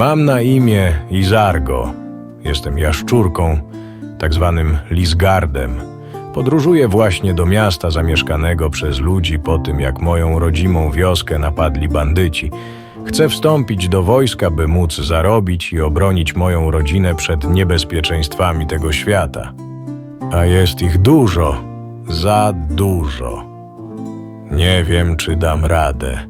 Mam na imię Izargo. Jestem jaszczurką, tak zwanym Lisgardem. Podróżuję właśnie do miasta zamieszkanego przez ludzi po tym, jak moją rodzimą wioskę napadli bandyci. Chcę wstąpić do wojska, by móc zarobić i obronić moją rodzinę przed niebezpieczeństwami tego świata. A jest ich dużo, za dużo. Nie wiem, czy dam radę.